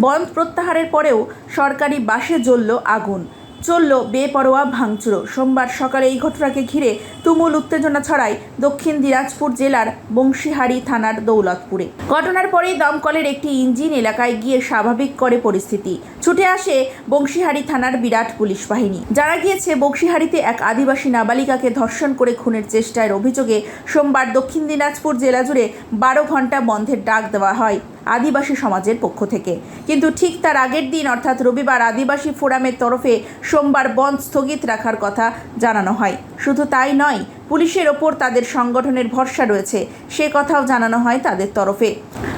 বন্ধ প্রত্যাহারের পরেও সরকারি বাসে জ্বলল আগুন। চলল বেপরোয়া ভাঙচুরো সোমবার সকালে এই ঘটনাকে ঘিরে তুমুল উত্তেজনা ছড়ায় দক্ষিণ দিনাজপুর জেলার বংশীহারি থানার দৌলতপুরে। ঘটনার পরেই দমকলের একটি ইঞ্জিন এলাকায় গিয়ে স্বাভাবিক করে পরিস্থিতি। ছুটে আসে বংশীহারি থানার বিরাট পুলিশ বাহিনী। জানা গিয়েছে বংশীহারিতে এক আদিবাসী নাবালিকাকে ধর্ষণ করে খুনের চেষ্টার অভিযোগে সোমবার দক্ষিণ দিনাজপুর জেলা জুড়ে বারো ঘণ্টা বন্ধের ডাক দেওয়া হয়। আদিবাসী সমাজের পক্ষ থেকে। কিন্তু ঠিক তার আগের দিন, অর্থাৎ রবিবার, আদিবাসী ফোরামের তরফে সোমবার বন্ধ স্থগিত রাখার কথা জানানো হয়। শুধু তাই নয়, পুলিশের ওপর তাদের সংগঠনের ভরসা রয়েছে, সে কথাও জানানো হয় তাদের তরফে।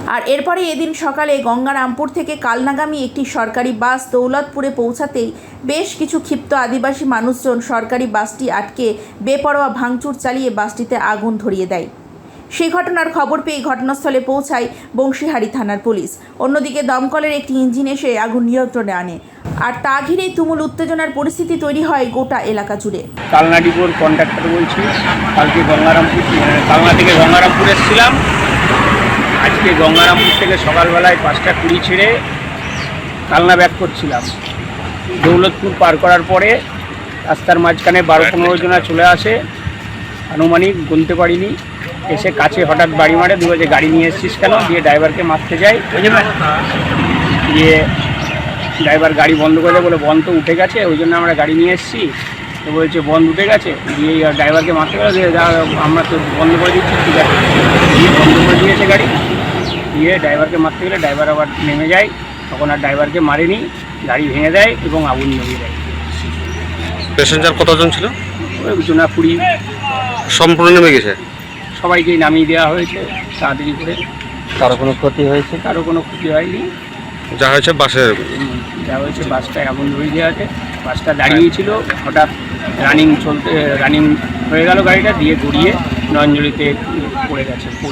আর এরপরে এদিন সকালে গঙ্গারামপুর থেকে কালনাগামী একটি সরকারি বাস দৌলতপুরে পৌঁছাতেই বেশ কিছু ক্ষিপ্ত আদিবাসী মানুষজন সরকারি বাসটি আটকে বেপরোয়া ভাঙচুর চালিয়ে বাসটিতে আগুন ধরিয়ে দেয়। সেই ঘটনার খবর পেয়ে ঘটনাস্থলে পৌঁছায় বংশীহারি থানার পুলিশ। অন্যদিকে দমকলের একটি ইঞ্জিন এসে আগুন নিয়ন্ত্রণে আনে। আর তা ঘিরেই তুমুল উত্তেজনার পরিস্থিতি তৈরি হয় গোটা এলাকা জুড়ে। কালনা ডিপোর কন্ট্রাক্টর বলছি, কালকে গঙ্গারামপুর মানে কালনা থেকে গঙ্গারামপুর এসেছিলাম। আজকে গঙ্গারামপুর থেকে সকালবেলায় পাঁচটা কুড়ি ছেড়ে কালনা ব্যাক করছিলাম। দৌলতপুর পার করার পরে রাস্তার মাঝখানে বারো পনেরো জনা চলে আসে। আনুমানিক গুনতে পারিনি। এসে কাছে হঠাৎ বাড়ি মারে দু যে গাড়ি নিয়ে এসেছিস কেন? দিয়ে ড্রাইভারকে মারতে যাই। দিয়ে ড্রাইভার গাড়ি বন্ধ করে বলে বন্ধ তো উঠে গেছে ওই জন্য আমরা গাড়ি নিয়ে এসেছি। তো বলছে বন্ধ উঠে গেছে? দিয়ে ড্রাইভারকে মারতে গেলে দিয়ে যা আমরা তো বন্ধ করে দিচ্ছি ঠিক আছে। দিয়ে বন্ধ করে দিয়েছে গাড়ি। দিয়ে ড্রাইভারকে মারতে গেলে ড্রাইভার আবার নেমে যায়। তখন আর ড্রাইভারকে মারেনি গাড়ি ভেঙে দেয় এবং আগুন নিভিয়ে দেয়। প্যাসেঞ্জার কতজন ছিল? ওই জোনা কুড়ি। সম্পূর্ণ নেমে গেছে? সবাইকেই নামিয়ে দেওয়া হয়েছে তাড়াতাড়ি করে। কারও কোনো ক্ষতি হয়েছে? কারও কোনো ক্ষতি হয়নি। যা হয়েছে বাসের যা হয়েছে বাসটা এমন ধরে দেওয়া আছে। বাসটা দাঁড়িয়েছিল হঠাৎ রানিং চলতে রানিং হয়ে গেল গাড়িটা দিয়ে ঘুরিয়ে নয়নজলিতে পড়ে গেছে।